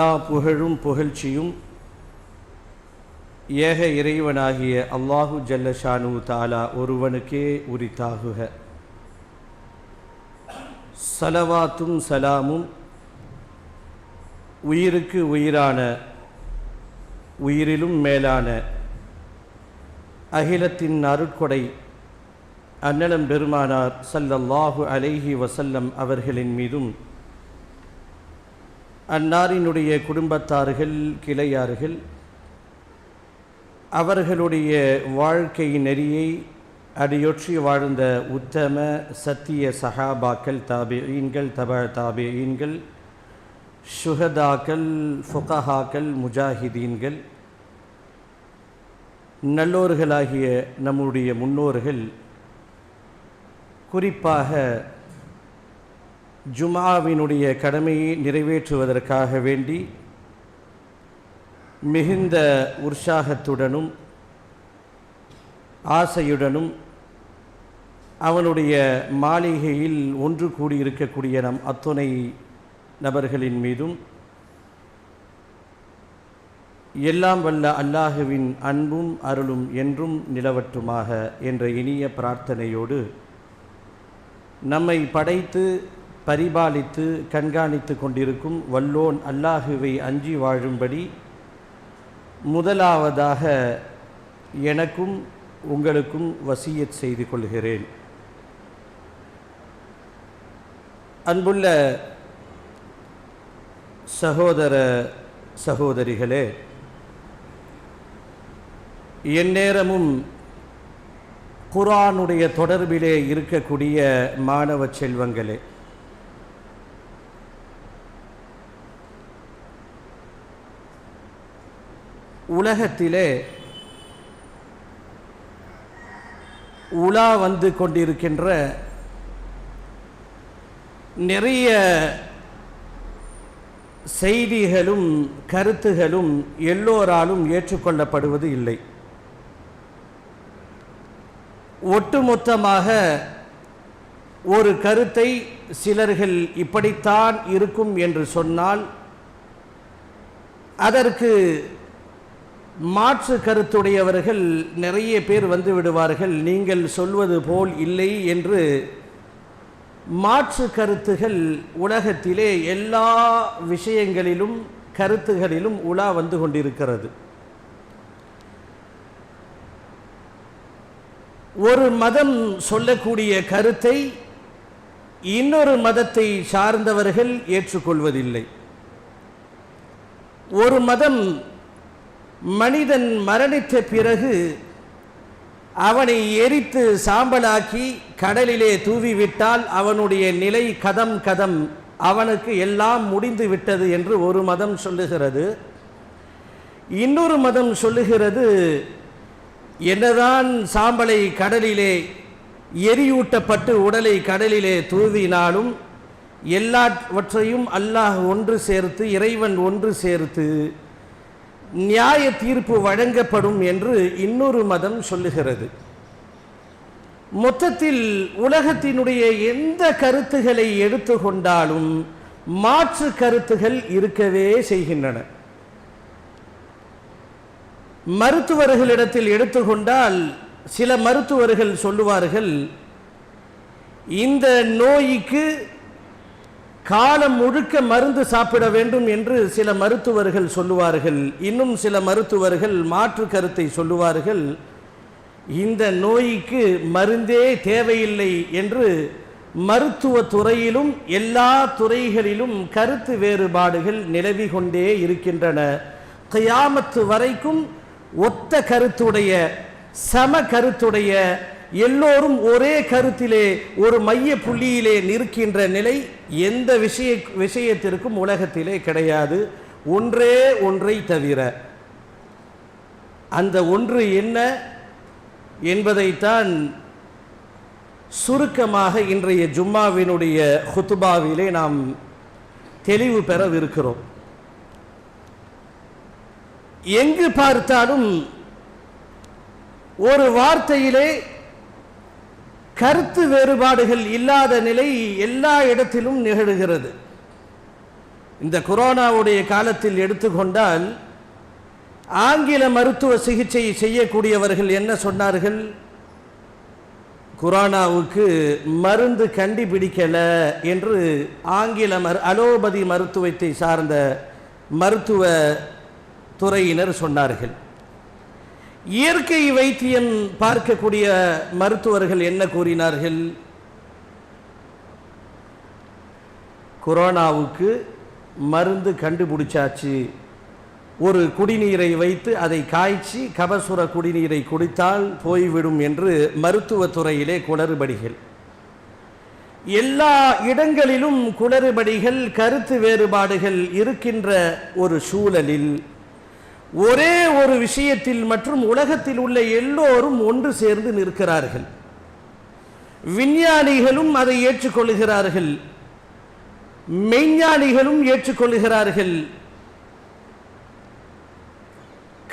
எல்லா புகழும் புகழ்ச்சியும் ஏக இறைவனாகிய அல்லாஹு ஜல்லஷானு தாலா ஒருவனுக்கே உரித்தாகுக. சலவாத்தும் சலாமும் உயிருக்கு உயிரான உயிரிலும் மேலான அகிலத்தின் அருட்கொடை அன்னலம் பெருமானார் சல்லல்லாஹு அலைஹி வசல்லம் அவர்களின் மீதும் அன்னாரினுடைய குடும்பத்தார்கள் கிளையார்கள் அவர்களுடைய வாழ்க்கை நெறியை அடியொற்றி வாழ்ந்த உத்தம சத்திய சஹாபாக்கள் தாபியீன்கள் தப தாபியீன்கள் ஷுஹதாக்கள் ஃபுகஹாக்கள் முஜாஹிதீன்கள் நல்லோர்களாகிய நம்முடைய முன்னோர்கள் குறிப்பாக ஜுமாவினுடைய கடமையை நிறைவேற்றுவதற்காக வேண்டி மிகுந்த உற்சாகத்துடனும் ஆசையுடனும் அவனுடைய மாளிகையில் ஒன்று கூடியிருக்கக்கூடிய நம் அத்துணை நபர்களின் மீதும் எல்லாம் வல்ல அல்லாஹுவின் அன்பும் அருளும் என்றும் நிலவட்டுமாக என்ற இனிய பிரார்த்தனையோடு நம்மை படைத்து பரிபாலித்து கண்காணித்து கொண்டிருக்கும் வல்லோன் அல்லாஹுவை அஞ்சி வாழும்படி முதலாவதாக எனக்கும் உங்களுக்கும் வசியத் செய்து கொள்கிறேன். அன்புள்ள சகோதர சகோதரிகளே எந்நேரமும் குரானுடைய தொடர்பிலே இருக்கக்கூடிய மாணவ செல்வங்களே உலகத்திலே உலா வந்து கொண்டிருக்கின்ற நிறைய செய்திகளும் கருத்துகளும் எல்லோராலும் ஏற்றுக்கொள்ளப்படுவது இல்லை. ஒட்டுமொத்தமாக ஒரு கருத்தை சிலர்கள் இப்படித்தான் இருக்கும் என்று சொன்னால் அதற்கு மாற்று கருத்துடையவர்கள் நிறைய பேர் வந்து விடுவார்கள். நீங்கள் சொல்வது போல் இல்லை என்று மாற்று கருத்துகள் உலகத்திலே எல்லா விஷயங்களிலும் கருத்துகளிலும் உலா வந்து கொண்டிருக்கிறது. ஒரு மதம் சொல்லக்கூடிய கருத்தை இன்னொரு மதத்தை சார்ந்தவர்கள் ஏற்றுக்கொள்வதில்லை. ஒரு மதம் மனிதன் மரணித்த பிறகு அவனை எரித்து சாம்பலாக்கி கடலிலே தூவிவிட்டால் அவனுடைய நிலை கதம் கதம். அவனுக்கு எல்லாம் முடிந்து விட்டது என்று ஒரு மதம் சொல்லுகிறது. இன்னொரு மதம் சொல்லுகிறது என்னதான் சாம்பலை கடலிலே எரியூட்டப்பட்டு உடலை கடலிலே தூவினாலும் எல்லாவற்றையும் அல்லாஹ் ஒன்று சேர்த்து இறைவன் ஒன்று சேர்த்து நியாய தீர்ப்பு வழங்கப்படும் என்று இன்னொரு மதம் சொல்லுகிறது. மொத்தத்தில் உலகத்தினுடைய எந்த கருத்துகளை எடுத்துக்கொண்டாலும் மாற்று கருத்துகள் இருக்கவே செய்கின்றன. மருத்துவர்களிடத்தில் எடுத்துக்கொண்டால் சில மருத்துவர்கள் சொல்லுவார்கள் இந்த நோய்க்கு காலம் முழுக்க மருந்து சாப்பிட வேண்டும் என்று சில மருத்துவர்கள் சொல்லுவார்கள். இன்னும் சில மருத்துவர்கள் மாற்று கருத்தை சொல்லுவார்கள். இந்த நோய்க்கு மருந்தே தேவையில்லை என்று மருத்துவ துறையிலும் எல்லா துறைகளிலும் கருத்து வேறுபாடுகள் நிலவி கொண்டே இருக்கின்றன. கயாமத்து வரைக்கும் ஒத்த கருத்துடைய சம கருத்துடைய எல்லோரும் ஒரே கருத்திலே ஒரு மைய புள்ளியிலே நிற்கின்ற நிலை எந்த விஷய விஷயத்திற்கும் உலகத்திலே கிடையாது. ஒன்றே ஒன்றை தவிர. அந்த ஒன்று என்ன என்பதைத்தான் சுருக்கமாக இன்றைய ஜும்மாவினுடைய ஹுத்துபாவிலே நாம் தெளிவு பெறவிருக்கிறோம். எங்கு பார்த்தாலும் ஒரு வார்த்தையிலே கருத்து வேறுபாடுகள் இல்லாத நிலை எல்லா இடத்திலும் நிகழ்கிறது. இந்த கொரோனாவுடைய காலத்தில் எடுத்துக்கொண்டால் ஆங்கில மருத்துவ சிகிச்சை செய்யக்கூடியவர்கள் என்ன சொன்னார்கள்? கொரோனாவுக்கு மருந்து கண்டுபிடிக்கலை என்று ஆங்கில மரு அலோபதி மருத்துவத்தை சார்ந்த மருத்துவ துறையினர் சொன்னார்கள். இயற்கை வைத்தியம் பார்க்கக்கூடிய மருத்துவர்கள் என்ன கூறினார்கள்? கொரோனாவுக்கு மருந்து கண்டுபிடிச்சாச்சு. ஒரு குடிநீரை வைத்து அதை காய்ச்சி கபசுர குடிநீரை குடித்தால் போய்விடும் என்று மருத்துவத்துறையிலே குளறுபடிகள். எல்லா இடங்களிலும் குளறுபடிகள் கருத்து வேறுபாடுகள் இருக்கின்ற ஒரு சூழலில் ஒரே ஒரு விஷயத்தில் மற்றும் உலகத்தில் உள்ள எல்லோரும் ஒன்று சேர்ந்து நிற்கிறார்கள். விஞ்ஞானிகளும் அதை ஏற்றுக்கொள்கிறார்கள். மெய்ஞானிகளும் ஏற்றுக்கொள்கிறார்கள்.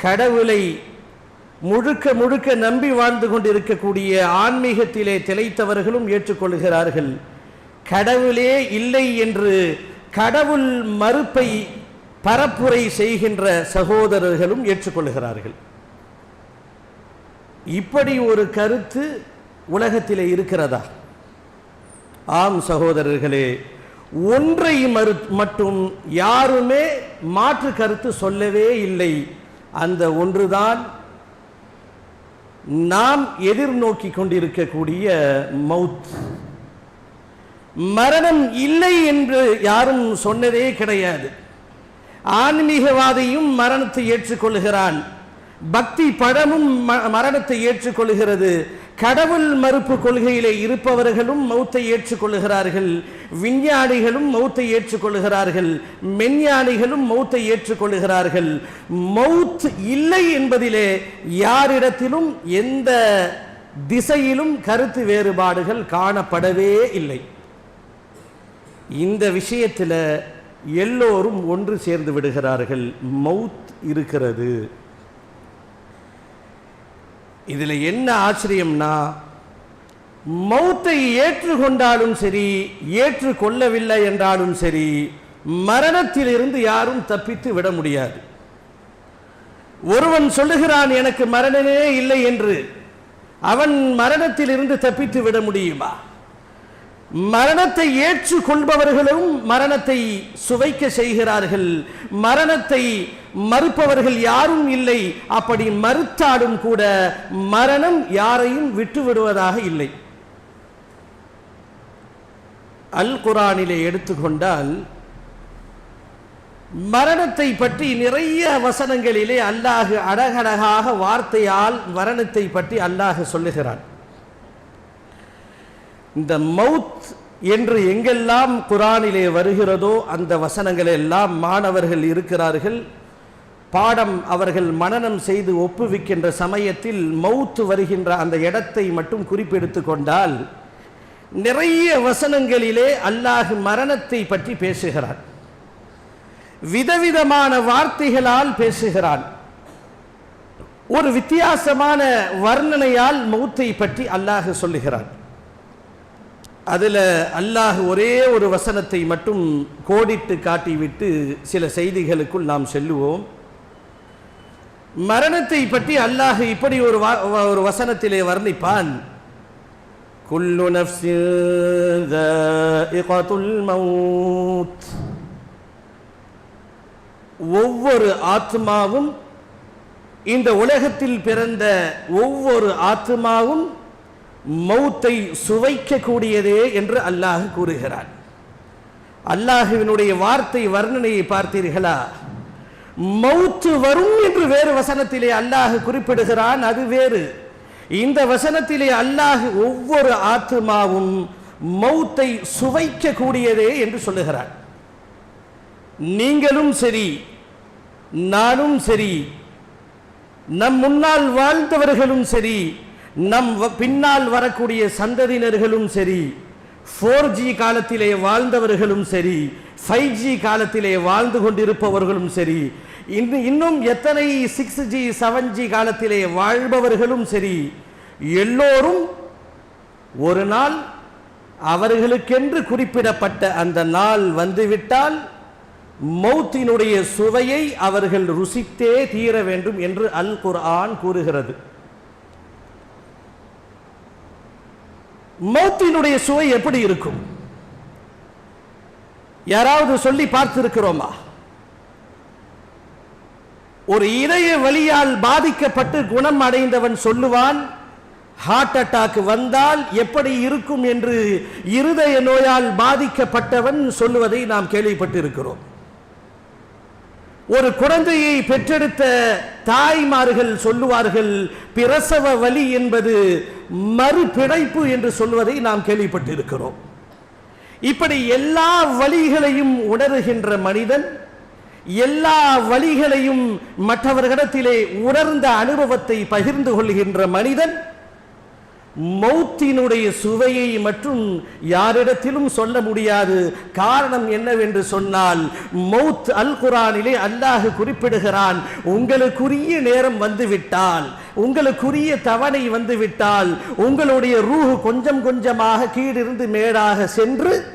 கடவுளை முழுக்க முழுக்க நம்பி வாழ்ந்து கொண்டிருக்கக்கூடிய ஆன்மீகத்திலே திளைத்தவர்களும் ஏற்றுக்கொள்கிறார்கள். கடவுளே இல்லை என்று கடவுள் மறுப்பை பரப்புரை செய்கின்ற சகோதரர்களும் ஏற்றுக்கொள்கிறார்கள். இப்படி ஒரு கருத்து உலகத்தில் இருக்கிறதா? ஆம் சகோதரர்களே ஒன்றை மறு மட்டும் யாருமே மாற்று கருத்து சொல்லவே இல்லை. அந்த ஒன்றுதான் நாம் எதிர்நோக்கி கொண்டிருக்கக்கூடிய மவுத். மரணம் இல்லை என்று யாரும் சொன்னதே கிடையாது. ஆன்மீகவாதியும் மரணத்தை ஏற்றுக்கொள்கிறான் பக்தி படமும் ம- மரணத்தை ஏற்றுக்கொள்கிறது கடவுள் மறுப்பு கொள்கையிலே இருப்பவர்களும் மௌத்தை ஏற்றுக்கொள்கிறார்கள் விஞ்ஞானிகளும் மௌத்தை ஏற்றுக்கொள்கிறார்கள் மெஞ்ஞானிகளும் மௌத்தை ஏற்றுக்கொள்கிறார்கள் மௌத் இல்லை என்பதிலே யாரிடத்திலும் எந்த திசையிலும் கருத்து வேறுபாடுகள் காணப்படவே இல்லை. இந்த விஷயத்தில் எல்லோரும் ஒன்று சேர்ந்து விடுகிறார்கள். மவுத் இருக்கிறது. இதில் என்ன ஆச்சரியம்னா மௌத்தை ஏற்றுக்கொண்டாலும் சரி ஏற்றுக்கொள்ளவில்லை என்றாலும் சரி மரணத்திலிருந்து யாரும் தப்பித்து விட முடியாது. ஒருவன் சொல்லுகிறான் எனக்கு மரணமே இல்லை என்று அவன் மரணத்திலிருந்து தப்பித்து விட முடியுமா? மரணத்தை ஏற்றுக்கொள்பவர்களும் மரணத்தை சுவைக்க செய்கிறார்கள். மரணத்தை மறுப்பவர்கள் யாரும் இல்லை. அப்படி மறுத்தாலும் கூட மரணம் யாரையும் விட்டு விடுவதாக இல்லை. அல் குரானிலே எடுத்துக்கொண்டால் மரணத்தை பற்றி நிறைய வசனங்களிலே அல்லாஹு அழகழகாக வார்த்தையால் மரணத்தை பற்றி அல்லாஹ் சொல்லுகிறான். இந்த மவுத் என்று எங்கெல்லாம் குரானிலே வருகிறதோ அந்த வசனங்கள் எல்லாம் மாணவர்கள் இருக்கிறார்கள். பாடம் அவர்கள் மனநம் செய்து ஒப்புவிக்கின்ற சமயத்தில் மவுத்து வருகின்ற அந்த இடத்தை மட்டும் குறிப்பெடுத்து கொண்டால் நிறைய வசனங்களிலே அல்லாஹ் மரணத்தை பற்றி பேசுகிறான். விதவிதமான வார்த்தைகளால் பேசுகிறான். ஒரு வித்தியாசமான வர்ணனையால் மௌத்தை பற்றி அல்லாஹ் சொல்லுகிறான். அதில் அல்லாஹ் ஒரே ஒரு வசனத்தை மட்டும் கோடிட்டு காட்டிவிட்டு சில செய்திகளுக்குள் நாம் செல்லுவோம். மரணத்தை பற்றி அல்லாஹ் இப்படி ஒரு ஒரு வசனத்திலே வர்ணிப்பான். குல்லு மவுத் ஒவ்வொரு ஆத்மாவும் இந்த உலகத்தில் பிறந்த ஒவ்வொரு ஆத்மாவும் மௌத்தை சுவைக்கக்கூடியதே என்று அல்லாஹ் கூறுகிறான். அல்லாஹுவினுடைய வார்த்தை வர்ணனையை பார்த்தீர்களா? மௌத்து வரும் என்று வேறு வசனத்திலே அல்லாஹ் குறிப்பிடுகிறான் அது வேறு. இந்த வசனத்திலே அல்லாஹ் ஒவ்வொரு ஆத்மாவும் மௌத்தை சுவைக்கக்கூடியதே என்று சொல்லுகிறான். நீங்களும் சரி நானும் சரி நம் முன்னால் வாழ்ந்தவர்களும் சரி நம் வ- பின்னால் வரக்கூடிய சந்ததியினர்களும் சரி ஃபோர் ஜி காலத்திலே வாழ்ந்தவர்களும் சரி ஃபைவ் ஜி காலத்திலே வாழ்ந்து கொண்டிருப்பவர்களும் சரி இன்னும் இன்னும் எத்தனை சிக்ஸ் ஜி செவன் ஜி காலத்திலே வாழ்பவர்களும் சரி எல்லோரும் ஒரு நாள் அவர்களுக்கென்று குறிப்பிடப்பட்ட அந்த நாள் வந்துவிட்டால் மௌத்தினுடைய சுவையை அவர்கள் ருசித்தே தீர வேண்டும் என்று அல் குர்ஆன் கூறுகிறது. மௌத்தினுடைய சுவை எப்படி இருக்கும்? யாராவது சொல்லி பார்த்திருக்கிறோமா? ஒரு இதய வழியால் பாதிக்கப்பட்டு குணம் அடைந்தவன் சொல்லுவான் ஹார்ட் அட்டாக் வந்தால் எப்படி இருக்கும் என்று இருதய நோயால் பாதிக்கப்பட்டவன் சொல்லுவதை நாம் கேள்விப்பட்டிருக்கிறோம். ஒரு குழந்தையை பெற்றெடுத்த தாய்மார்கள் சொல்லுவார்கள் பிரசவ வலி என்பது மறுபிழைப்பு என்று சொல்வதை நாம் கேள்விப்பட்டிருக்கிறோம். இப்படி எல்லா வழிகளையும் உணர்கின்ற மனிதன் எல்லா வழிகளையும் மற்றவர்களிடத்திலே உணர்ந்த அனுபவத்தை பகிர்ந்து கொள்கின்ற மனிதன் மௌத்தினுடைய சுவையை மற்றும் யாரிடத்திலும் சொல்ல முடியாது. காரணம் என்னவென்று சொன்னால் மௌத் அல் குரானிலே அல்லாஹ் குறிப்பிடுகிறான் உங்களுக்குரிய நேரம் வந்துவிட்டால் உங்களுக்குரிய தவணை வந்துவிட்டால் உங்களுடைய ரூஹு கொஞ்சம் கொஞ்சமாக கீழிருந்து மேடாக சென்று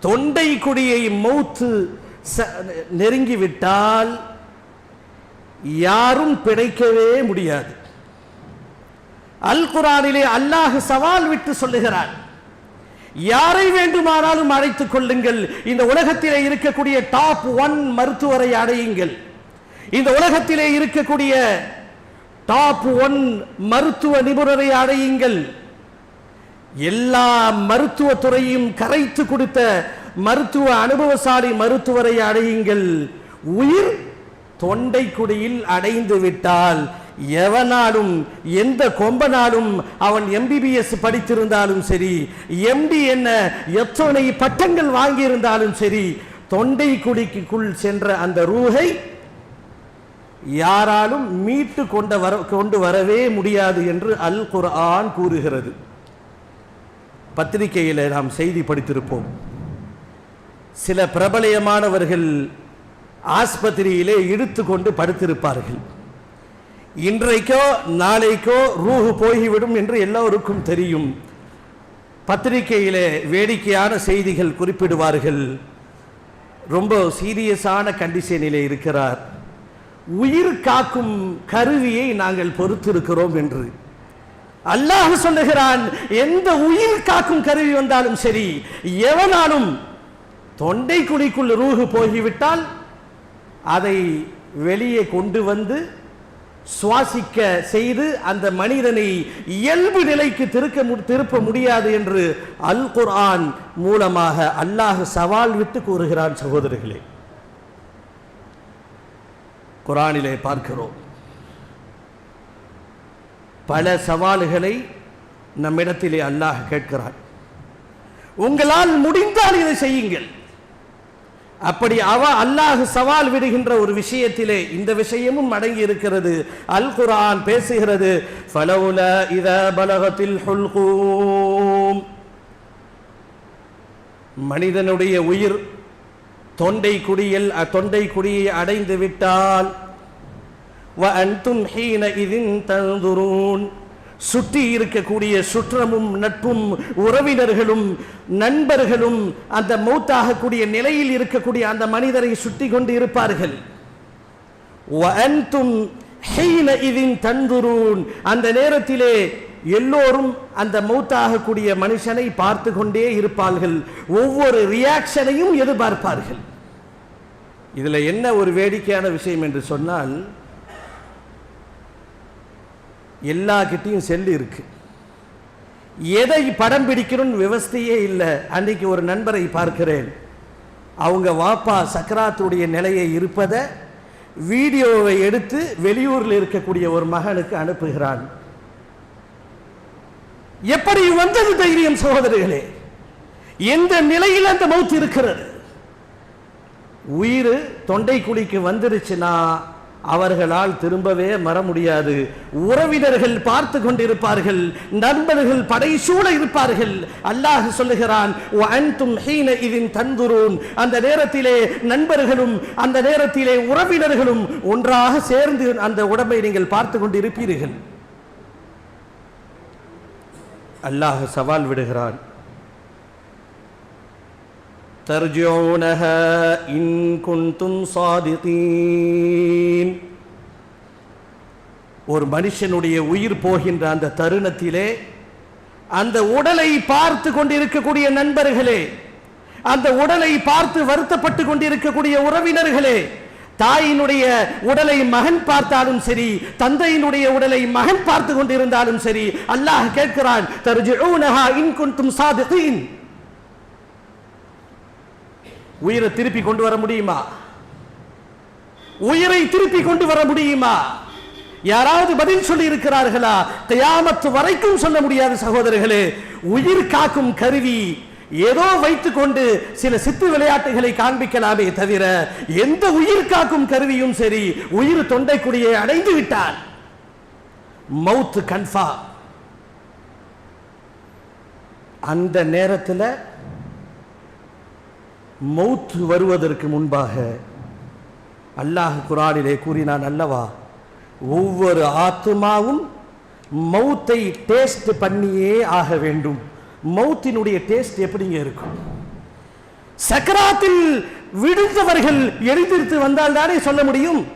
தொண்டை குடியை மௌத்து ச- நெருங்கிவிட்டால் யாரும் பிழைக்கவே முடியாது. அல் குரானிலே அல்லாஹ் சவால் விட்டு சொல்லுகிறான். யாரை வேண்டுமானாலும் அழைத்துக் கொள்ளுங்கள். இந்த உலகத்திலே இருக்கக்கூடிய டாப் ஒன் மருத்துவரை அடையுங்கள். இந்த உலகத்திலே இருக்கக்கூடிய டாப் ஒன் மருத்துவ நிபுணரை அடையுங்கள். எல்லா மருத்துவ துறையும் கரைத்து கொடுத்த மருத்துவ அனுபவசாலி மருத்துவரை அடையுங்கள். உயிர் தொண்டை குடியில் அடைந்து விட்டால் எவனாலும் எந்த கொம்பனாலும் அவன் எம்பிபிஎஸ் படித்திருந்தாலும் சரி எம்டி என்ன எத்தனை பட்டங்கள் வாங்கியிருந்தாலும் சரி தொண்டை குடிக்குள் சென்ற அந்த ரூகை யாராலும் மீட்டு கொண்ட வர கொண்டு வரவே முடியாது என்று அல் குர்ஆன் கூறுகிறது. பத்திரிகையில் நாம் செய்தி படித்திருப்போம். சில பிரபலயமானவர்கள் ஆஸ்பத்திரியிலே இழுத்து கொண்டு படுத்திருப்பார்கள். இன்றைக்கோ நாளைக்கோ ரூஹு போய்விடும் என்று எல்லோருக்கும் தெரியும். பத்திரிகையிலே வேடிக்கையான செய்திகள் குறிப்பிடுவார்கள். ரொம்ப சீரியஸான கண்டிஷனிலே இருக்கிறார். உயிர் காக்கும் கருவியை நாங்கள் பொறுத்திருக்கிறோம் என்று. அல்லாஹ் சொல்லுகிறான் எந்த உயிர் காக்கும் கருவி வந்தாலும் சரி எவனாலும் தொண்டை குழிக்குள் ரூஹு போகிவிட்டால் அதை வெளியே கொண்டு வந்து சுவாசிக்க செய்து அந்த மனிதனை இயல்பு நிலைக்கு திருக்க திருப்ப முடியாது என்று அல் குர்ஆன் மூலமாக அல்லாஹ் சவால் விட்டு கூறுகிறான் சகோதரர்களே. குரானிலே பார்க்கிறோம். பல சவால்களை நம்மிடத்திலே அல்லாஹ் கேட்கிறான். உங்களால் முடிந்தால் இதை செய்யுங்கள். அப்படி அவ அல்லாஹ் சவால் விடுகின்ற ஒரு விஷயத்திலே இந்த விஷயமும் அடங்கி இருக்கிறது. அல் குரான் பேசுகிறது பலவுல இத பலகத்தில் மனிதனுடைய உயிர் தொண்டை குடியில் தொண்டை குடியை அடைந்து விட்டால் வ அன்தும் ஹீன இதின் தந்துரூன். சுற்றி இருக்கக்கூடிய சுற்றமும் நட்பும் உறவினர்களும் நண்பர்களும் அந்த மௌத்தாகக்கூடிய நிலையில் இருக்கக்கூடிய அந்த மனிதரை சுற்றி கொண்டு இருப்பார்கள். அந்த நேரத்திலே எல்லோரும் அந்த மௌத்தாகக்கூடிய மனுஷனை பார்த்து கொண்டே இருப்பார்கள். ஒவ்வொரு ரியாக்ஷனையும் எதிர்பார்ப்பார்கள். இதில் என்ன ஒரு வேடிக்கையான விஷயம் என்று சொன்னால் எல்லா கிட்டையும் செல்லு இருக்கு. எதை படம் பிடிக்கணும்னு விவஸ்தையே இல்லை. அன்னைக்கு ஒரு நண்பரை பார்க்கிறேன். அவங்க வாப்பா சக்கராத்துடைய நிலையை இருப்பதை வீடியோவை எடுத்து வெளியூரில் இருக்கக்கூடிய ஒரு மகனுக்கு அனுப்புகிறான். எப்படி வந்தது தைரியம் சகோதரர்களே? எந்த நிலையில் அந்த மௌத் இருக்கிறது? உயிர் தொண்டை குழிக்கு வந்துருச்சுன்னா அவர்களால் திரும்பவே மற முடியாது. உறவினர்கள் பார்த்து கொண்டிருப்பார்கள். நண்பர்கள் படைசூழ இருப்பார்கள். அல்லாஹ் சொல்லுகிறான் "வஅன்தும் ஹீனஇதின் தன்துரூன்." அந்த நேரத்திலே நண்பர்களும் அந்த நேரத்திலே உறவினர்களும் ஒன்றாக சேர்ந்து அந்த உடம்பை நீங்கள் பார்த்து கொண்டிருப்பீர்கள். அல்லாஹ் சவால் விடுகிறான். ترجعونها إن كنتم صادقين ஒரு மனுஷனுடைய உயிர் போகின்ற அந்த தருணத்திலே அந்த உடலை பார்த்து கொண்டிருக்கக்கூடிய நண்பர்களே அந்த உடலை பார்த்து வருத்தப்பட்டு கொண்டிருக்கக்கூடிய உறவினர்களே தாயினுடைய உடலை மகன் பார்த்தாலும் சரி தந்தையினுடைய உடலை மகன் பார்த்து கொண்டிருந்தாலும் சரி அல்லாஹ் கேட்கிறான் தர்ஜிஊனஹா இன் குன்தும் சாதிகீன் உயிரை திருப்பி கொண்டு வர முடியுமா? உயிரை திருப்பி கொண்டு வர முடியுமா? யாராவது பதில் சொல்லி இருக்கிறார்களா தயாமத்து வரைக்கும் சொல்ல முடியாது சகோதரர்களே. உயிர் காக்கும் கருவி ஏதோ வைத்துக்கொண்டு சில சித்து விளையாட்டுகளை காண்பிக்கலாமே தவிர எந்த உயிர் காக்கும் கருவியும் சரி உயிர் தொண்டைக்குடியை அடைந்து விட்டால். மவுத் கன்ஃபா அந்த நேரத்தில் மௌத் வருவதற்கு முன்பாக அல்லாஹ் குரானிலே கூறினான் அல்லவா? ஒவ்வொரு ஆத்மாவும் மௌத்தை டேஸ்ட் பண்ணியே ஆக வேண்டும். மௌத்தினுடைய டேஸ்ட் எப்படிங்க இருக்கும்? சக்கராத்தில் விழுந்தவர்கள் எழுந்திருத்து வந்தால் தானே சொல்ல முடியும்?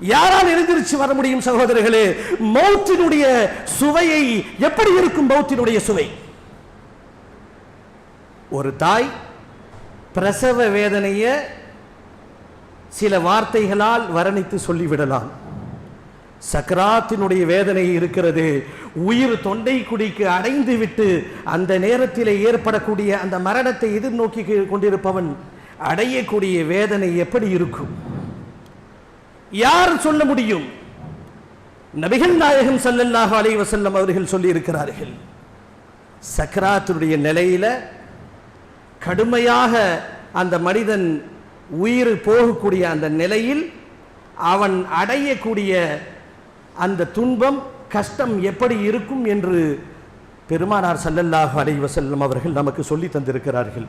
யாரால் எழுந்திருச்சு வர முடியும் சகோதரர்களே? மௌத்தினுடைய சுவையை எப்படி இருக்கும் மௌத்தினுடைய சுவை? ஒரு தாய் பிரசவ வேதனையை சில வார்த்தைகளால் வர்ணித்து சொல்லிவிடலாம். சக்கராத்தினுடைய வேதனை இருக்கிறது. உயிர் தொண்டை குடிக்கு அடைந்து விட்டு அந்த நேரத்தில் ஏற்படக்கூடிய அந்த மரணத்தை எதிர்நோக்கி கொண்டிருப்பவன் அடையக்கூடிய வேதனை எப்படி இருக்கும்? யார் சொல்ல முடியும்? நபிகள் நாயகம் சல்லல்லாஹு அலைவசல்லம் அவர்கள் சொல்லி இருக்கிறார்கள் சக்கராத்தினுடைய நிலையில கடுமையாக அந்த மனிதன் உயிர் போகக்கூடிய அந்த நிலையில் அவன் அடையக்கூடிய அந்த துன்பம் கஷ்டம் எப்படி இருக்கும் என்று பெருமானார் சல்லல்லாஹு அலைவ செல்லம் அவர்கள் நமக்கு சொல்லி தந்திருக்கிறார்கள்.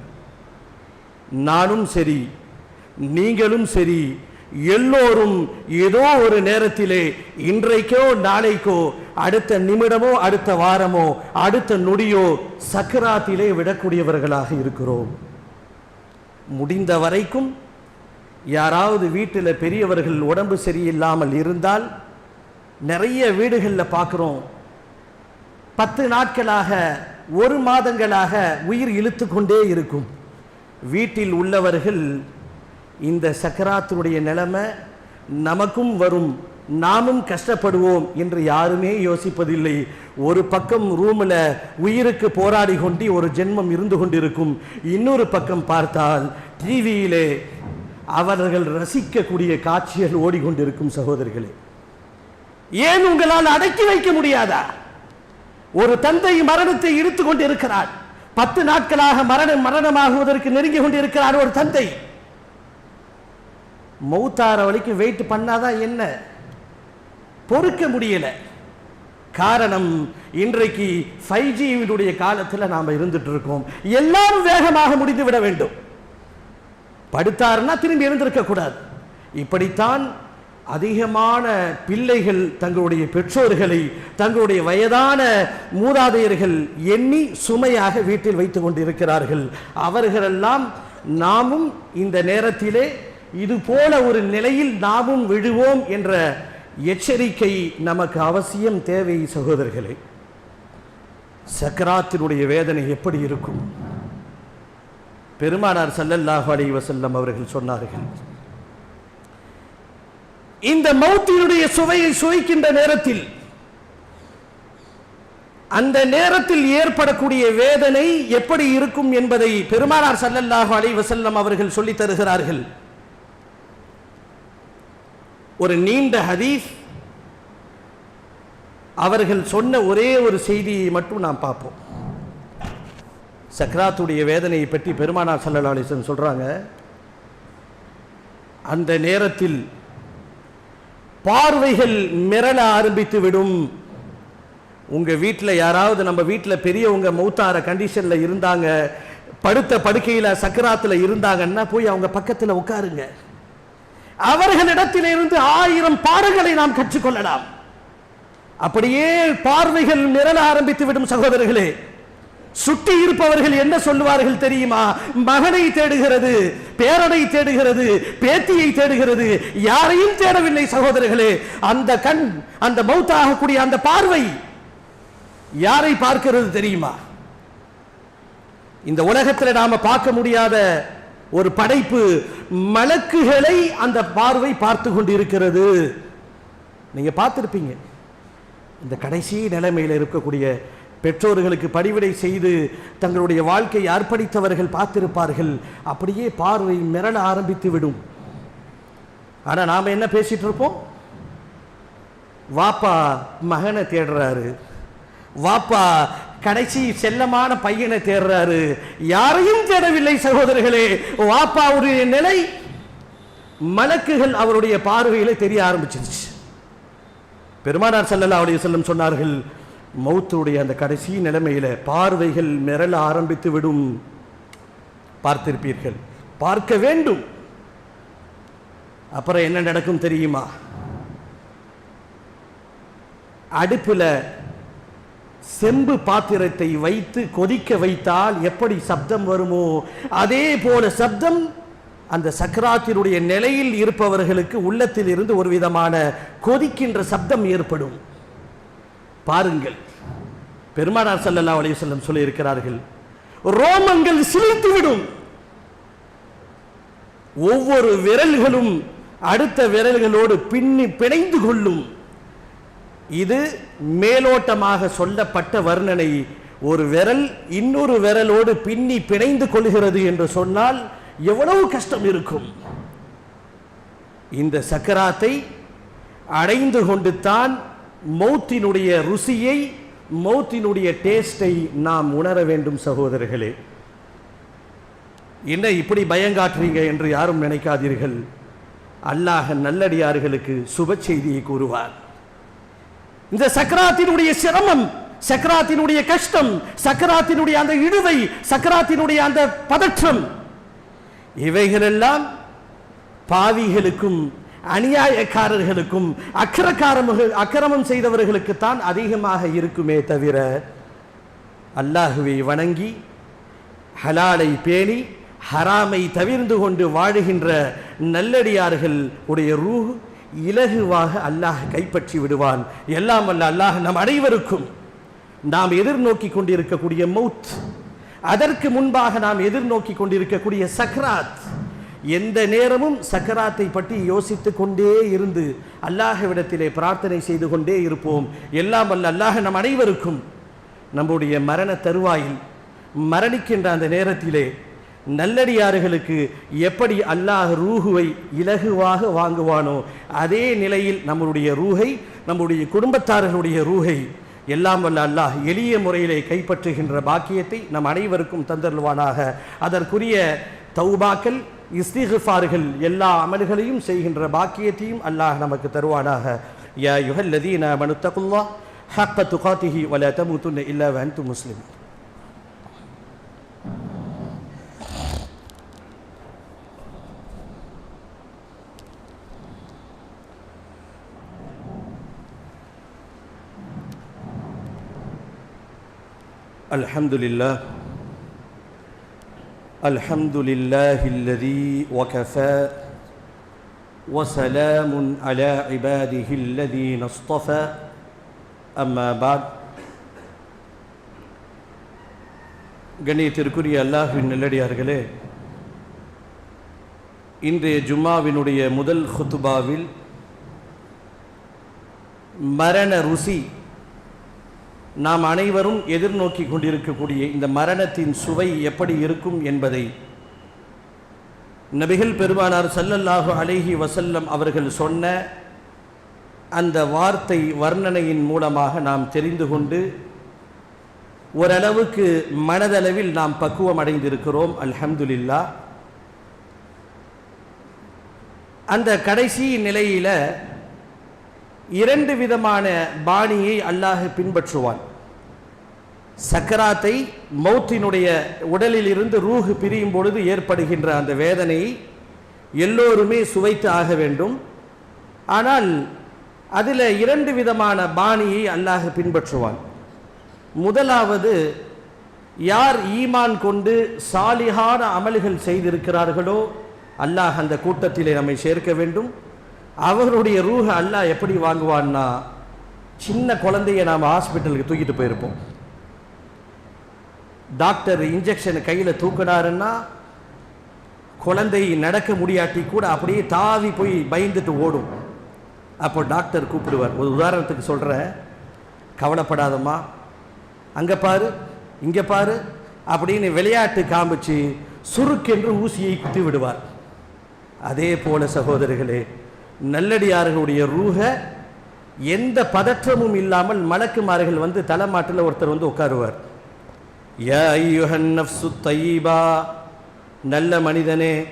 நானும் சரி நீங்களும் சரி எல்லோரும் ஏதோ ஒரு நேரத்திலே இன்றைக்கோ நாளைக்கோ அடுத்த நிமிடமோ அடுத்த வாரமோ அடுத்த நொடியோ சக்கராத்திலே விடக்கூடியவர்களாக இருக்கிறோம். முடிந்த வரைக்கும் யாராவது வீட்டில் பெரியவர்கள் உடம்பு சரியில்லாமல் இருந்தால் நிறைய வீடுகளில் பார்க்குறோம். பத்து நாட்களாக ஒரு மாதங்களாக உயிர் இழுத்து கொண்டே இருக்கும். வீட்டில் உள்ளவர்கள் இந்த சக்கராத்தினுடைய நிலைமை நமக்கும் வரும் நாமும் கஷ்டப்படுவோம் என்று யாருமே யோசிப்பதில்லை. ஒரு பக்கம் ரூமில் உயிருக்கு போராடி கொண்டு ஒரு ஜென்மம் இருந்து கொண்டிருக்கும். இன்னொரு பக்கம் பார்த்தால் டிவியிலே அவர்கள் ரசிக்கக்கூடிய காட்சிகள் ஓடிக்கொண்டிருக்கும் சகோதரர்களே ஏன் உங்களால் அடக்கி வைக்க முடியாதா? ஒரு தந்தை மரணத்தை இழுத்து கொண்டிருக்கிறார். பத்து நாட்களாக மரணம் மரணமாகுவதற்கு நெருங்கி கொண்டிருக்கிறார் ஒரு தந்தை. மௌத்தார வரைக்கும் வெயிட் பண்ணாதான் என்ன? பொறுக்க முடியலை. காரணம் இன்றைக்கு ஃபைவ் ஜியினுடைய காலத்தில் நாம் இருந்துட்டு இருக்கோம் எல்லாரும் வேகமாக முடிந்து விட வேண்டும். படுத்தாருன்னா திரும்பி எழுந்திருக்க கூடாது. இப்படித்தான் அதிகமான பிள்ளைகள் தங்களுடைய பெற்றோர்களை தங்களுடைய வயதான மூதாதையர்கள் எண்ணி சுமையாக வீட்டில் வைத்து கொண்டிருக்கிறார்கள். அவர்களெல்லாம் நாமும் இந்த நேரத்திலே இது போல ஒரு நிலையில் நாமும் விழுவோம் என்ற எச்சரிக்கை நமக்கு அவசியம் தேவை சகோதரர்களே. சக்கராத்தினுடைய வேதனை எப்படி இருக்கும்? பெருமானார் சல்லல்லாஹு அலி வசல்லம் அவர்கள் சொன்னார்கள் இந்த மௌத்தினுடைய சுவையை சுவைக்கின்ற நேரத்தில் அந்த நேரத்தில் ஏற்படக்கூடிய வேதனை எப்படி இருக்கும் என்பதை பெருமானார் சல்லல்லாஹு அலி வசல்லம் அவர்கள் சொல்லித் தருகிறார்கள். ஒரு நீண்ட ஹதீஸ். அவர்கள் சொன்ன ஒரே ஒரு செய்தியை மட்டும் நாம் பார்ப்போம். சக்ராத்துடைய வேதனையை பற்றி பெருமானார் ஸல்லல்லாஹு அலைஹி சொல்றாங்க. அந்த நேரத்தில் பார்வைகள் மிரள ஆரம்பித்து விடும். உங்க வீட்டில் யாராவது நம்ம வீட்டில் பெரியவங்க மௌத்தார கண்டிஷன்ல இருந்தாங்க படுத்த படுக்கையில் சக்கராத்தில் இருந்தாங்கன்னா போய் அவங்க பக்கத்தில் உட்காருங்க. அவர்களிடத்திலிருந்து ஆயிரம் பாடங்களை நாம் கற்றுக்கொள்ளலாம். அப்படியே பார்வைகள் நிரல ஆரம்பித்து விடும் சகோதரர்களே சுட்டி இருப்பவர்கள் என்ன சொல்லுவார்கள் தெரியுமா? மகனை தேடுகிறது பேரனை தேடுகிறது பேத்தியை தேடுகிறது யாரையும் தேடவில்லை சகோதரர்களே. அந்த கண் அந்த மௌத்தாகக்கூடிய அந்த பார்வை யாரை பார்க்கிறது தெரியுமா? இந்த உலகத்தில் நாம பார்க்க முடியாத ஒரு படைப்பு மலக்குகளை அந்த பார்வை பார்த்து கொண்டிருக்கிறது. நீங்க பார்த்திருப்பீங்க. இந்த கடைசி நிலைமையில் இருக்கக்கூடிய பெற்றோர்களுக்கு பணிவிடை செய்து தங்களுடைய வாழ்க்கையை அர்ப்பணித்தவர்கள் பார்த்திருப்பார்கள். அப்படியே பார்வை மிரள ஆரம்பித்து விடும். ஆனா நாம என்ன பேசிட்டு இருப்போம்? வாப்பா மகனை தேடுறாரு. வாப்பா கடைசி செல்லமான பையனை தேடுறாரு யாரையும் தேடவில்லை சகோதரர்களே. வாப்பாவுடைய நிலை மலக்குகள் அவருடைய பார்வையில தெரிய ஆரம்பிச்சிருச்சு. பெருமானார் செல்லலா அவருடைய செல்லம் சொன்னார்கள் மௌத்துடைய அந்த கடைசி நிலைமையில பார்வைகள் மிரள ஆரம்பித்து விடும். பார்த்திருப்பீர்கள். பார்க்க வேண்டும். அப்புறம் என்ன நடக்கும் தெரியுமா? அடுப்புல செம்பு பாத்திரத்தை வைத்து கொதிக்க வைத்தால் எப்படி சப்தம் வருமோ அதே போல சப்தம் அந்த சக்கராத்தினுடைய நிலையில் இருப்பவர்களுக்கு உள்ளத்தில் இருந்து ஒரு விதமான கொதிக்கின்ற சப்தம் ஏற்படும். பாருங்கள். பெருமானார் சல்லல்லா அலைஹி வஸல்லம் சொல்லிருக்கிறார்கள் ரோமங்கள் சிலிர்த்து விடும் ஒவ்வொரு விரல்களும் அடுத்த விரல்களோடு பின்னி பிணைந்து கொள்ளும். இது மேலோட்டமாக சொல்லப்பட்ட வர்ணனை ஒரு விரல் இன்னொரு விரலோடு பின்னி பிணைந்து கொள்கிறது என்று சொன்னால் எவ்வளவு கஷ்டம் இருக்கும். இந்த சக்கராத்தை அடைந்து கொண்டு தான் மௌத்தினுடைய ருசியை மௌத்தினுடைய டேஸ்டை நாம் உணர வேண்டும் சகோதரர்களே. என்ன இப்படி பயங்காட்டுறீங்க என்று யாரும் நினைக்காதீர்கள். அல்லாஹ் நல்லடியார்களுக்கு சுப செய்தியை கூறுவார். இந்த சக்கராத்தினுடைய சிரமம் சக்கராத்தினுடைய கஷ்டம் சக்கராத்தினுடைய அந்த இழுவை சக்கராத்தினுடைய அந்த பதற்றம். இவைகளெல்லாம் பாவிகளுக்கும் அநியாயக்காரர்களுக்கும் அக்கிரக்காரமுக அக்கிரமம் செய்தவர்களுக்குத்தான் அதிகமாக இருக்குமே தவிர அல்லாஹுவை வணங்கி ஹலாலை பேணி ஹராமை தவிர்ந்து கொண்டு வாழுகின்ற நல்லடியார்கள் உடைய ரூஹ் இலகுவாக அல்லாஹ் கைப்பற்றி விடுவான். எல்லாம் அல்ல அல்லாஹ் நம் அனைவருக்கும் நாம் எதிர்நோக்கி கொண்டிருக்கக்கூடிய மவுத் அதற்கு முன்பாக நாம் எதிர்நோக்கி கொண்டிருக்கக்கூடிய சக்ராத். எந்த நேரமும் சக்கராத்தை பற்றி யோசித்து கொண்டே இருந்து அல்லாஹ்விடத்திலே பிரார்த்தனை செய்து கொண்டே இருப்போம். எல்லாம் அல்ல அல்லாஹ் நம் அனைவருக்கும் நம்முடைய மரண தருவாயில் மரணிக்கின்ற அந்த நேரத்திலே நல்லடியார்களுக்கு எப்படி அல்லாஹ் ரூஹுவை இலகுவாக வாங்குவானோ அதே நிலையில் நம்மளுடைய ரூஹை நம்முடைய குடும்பத்தார்களுடைய ரூஹை எல்லாம் வல்ல அல்லாஹ் எளிய முறையிலே கைப்பற்றுகின்ற பாக்கியத்தை நம் அனைவருக்கும் தந்தருவானாக அதற்குரிய தௌபாக்கள் இஸ்திஃபார்கள் எல்லா அமல்களையும் செய்கின்ற பாக்கியத்தையும் அல்லாஹ் நமக்கு தருவானாக. யா யுஹல்லதீன மனுத்தகுல்லா ஹக்க துகாத்திஹி வல தமுத்துன்னு இல்லா வந்து முஸ்லிம் الحمد لله الحمد لله الذي وكفى وسلام على عباده الذين اصطفى أما بعد கண்ணியத்திற்குரிய அல்லாஹ்வின் நல்லடியார்களே இன்றைய ஜும்மாவினுடைய முதல் ஹுத்துபாவில் மரண ருசி நாம் அனைவரும் எதிர்நோக்கி கொண்டிருக்கக்கூடிய இந்த மரணத்தின் சுவை எப்படி இருக்கும் என்பதை நபிகள் பெருமானார் சல்லல்லாஹு அலைஹி வசல்லம் அவர்கள் சொன்ன அந்த வார்த்தை வர்ணனையின் மூலமாக நாம் தெரிந்து கொண்டு ஓரளவுக்கு மனதளவில் நாம் பக்குவம் அடைந்திருக்கிறோம் அல்ஹம்துலில்லா. அந்த கடைசி நிலையில் இரண்டு விதமான பாணியை அல்லாஹ் பின்பற்றுவான். சக்கராத்தை மௌத்தினுடைய உடலில் இருந்து ரூஹு பிரியும் பொழுது ஏற்படுகின்ற அந்த வேதனையை எல்லோருமே சுவைத்து ஆக வேண்டும். ஆனால் அதில் இரண்டு விதமான பாணியை அல்லாஹ் பின்பற்றுவான். முதலாவது யார் ஈமான் கொண்டு சாலிகான அமல்கள் செய்திருக்கிறார்களோ அல்லாஹ் அந்த கூட்டத்திலே நம்மை சேர்க்க வேண்டும். அவர்களுடைய ரூஹ அல்லாஹ் எப்படி வாங்குவான்னா சின்ன குழந்தைய நாம் ஹாஸ்பிட்டலுக்கு தூக்கிட்டு போயிருப்போம். டாக்டர் இன்ஜெக்ஷன் கையில் தூக்கினாருன்னா குழந்தை நடக்க முடியாட்டி கூட அப்படியே தாவி போய் பயந்துட்டு ஓடும். அப்போ டாக்டர் கூப்பிடுவார். ஒரு உதாரணத்துக்கு சொல்கிற கவலைப்படாதம்மா. அங்கே பாரு இங்கே பாரு அப்படின்னு விளையாட்டு காமிச்சு சுருக்கென்று ஊசியை குத்தி விடுவார். அதே போல சகோதரர்களே நல்லடியார்களுடைய ரூக எந்த பதற்றமும் இல்லாமல் மலக்குமார்கள் வந்து தலைமாட்டில் ஒருத்தர் வந்து உட்காருவார். யா தையீபா நல்ல மனிதனே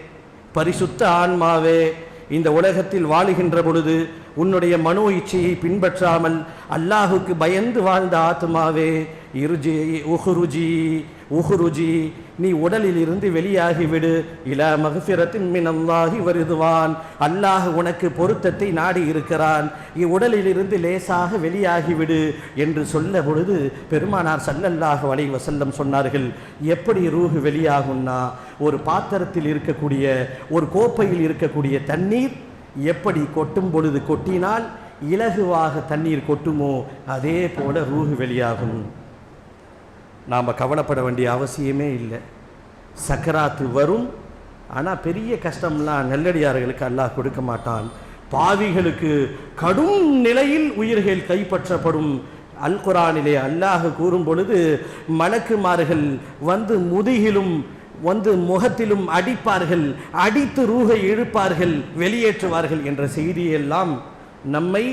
பரிசுத்த ஆன்மாவே இந்த உலகத்தில் வாழுகின்ற பொழுது உன்னுடைய மனோ இச்சையை பின்பற்றாமல் அல்லாஹுக்கு பயந்து வாழ்ந்த ஆத்மாவே இருஜி உஹுருஜி உஹுருஜி நீ உடலில் இருந்து வெளியாகிவிடு. இலா மகஃபிரத்தின் மினல்லாஹி வருதுவான். அல்லாஹ் உனக்கு பொருத்தத்தை நாடி இருக்கிறான். இவ்வுடலில் இருந்து லேசாக வெளியாகிவிடு என்று சொல்ல பொழுது பெருமானார் சல்லல்லாக வலை வசல்லம் சொன்னார்கள் எப்படி ரூஹு வெளியாகும்னா ஒரு பாத்திரத்தில் இருக்கக்கூடிய ஒரு கோப்பையில் இருக்கக்கூடிய தண்ணீர் எப்படி கொட்டும் பொழுது கொட்டினால் இலகுவாக தண்ணீர் கொட்டுமோ அதே போல ரூஹு வெளியாகும். நாம் கவலைப்பட வேண்டிய அவசியமே இல்லை. சக்கராத்து வரும். ஆனால் பெரிய கஷ்டம்லாம் நல்லடியார்களுக்கு அல்லாஹ் கொடுக்க மாட்டான். பாவிகளுக்கு கடும் நிலையில் உயிர்கள் கைப்பற்றப்படும். அல் குரானிலே அல்லாஹ் கூறும் பொழுது மலக்குமார்கள் வந்து முதுகிலும் வந்து முகத்திலும் அடிப்பார்கள். அடித்து ரூகை இழுப்பார்கள். வெளியேற்றுவார்கள் என்ற செய்தியெல்லாம் நம்மை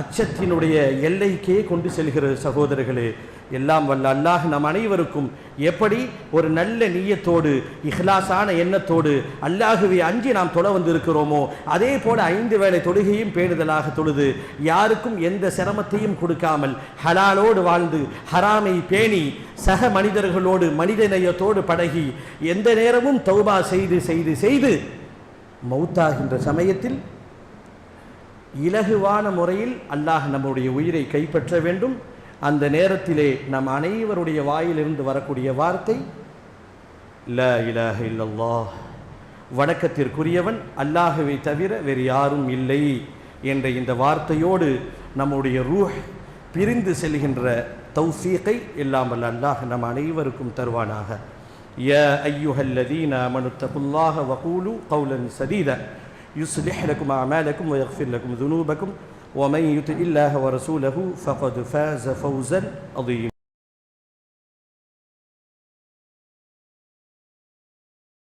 அச்சத்தினுடைய எல்லைக்கே கொண்டு செல்கிற சகோதரர்களே எல்லாம் வல்ல அல்லாஹ் நம் அனைவருக்கும் எப்படி ஒரு நல்ல நீயத்தோடு இஹ்லாசான எண்ணத்தோடு அல்லாஹுவை அஞ்சி நாம் தொழ வந்திருக்கிறோமோ அதே போல ஐந்து வேளை தொழுகையும் பேணுதலாக தொழுது யாருக்கும் எந்த சிரமத்தையும் கொடுக்காமல் ஹலாலோடு வாழ்ந்து ஹராமை பேணி சக மனிதர்களோடு மனித நேயத்தோடு பழகி எந்த நேரமும் தௌபா செய்து செய்து செய்து மௌத்தாகின்ற சமயத்தில் இலகுவான முறையில் அல்லாஹ் நம்முடைய உயிரை கைப்பற்ற வேண்டும். அந்த நேரத்திலே நம் அனைவருடைய வாயிலிருந்து வரக்கூடிய வார்த்தை ல இலாஹ இல்லல்லாஹ் வணக்கத்திற்குரியவன் அல்லாஹுவை தவிர வேறு யாரும் இல்லை என்ற இந்த வார்த்தையோடு நம்முடைய ரூஹ் பிரிந்து செல்கின்ற தௌஃபீக்கை எல்லாம் வல்ல அல்லாஹ் நம் அனைவருக்கும் தருவானாக யா ஐயுஹல்லதீன மனுத்தகுல்லாஹ வகூலு கௌலன் சதீத يصلح لكم أعمالكم ويغفر لكم ذنوبكم ومن يطع الله ورسوله فقد فاز فوزا عظيما.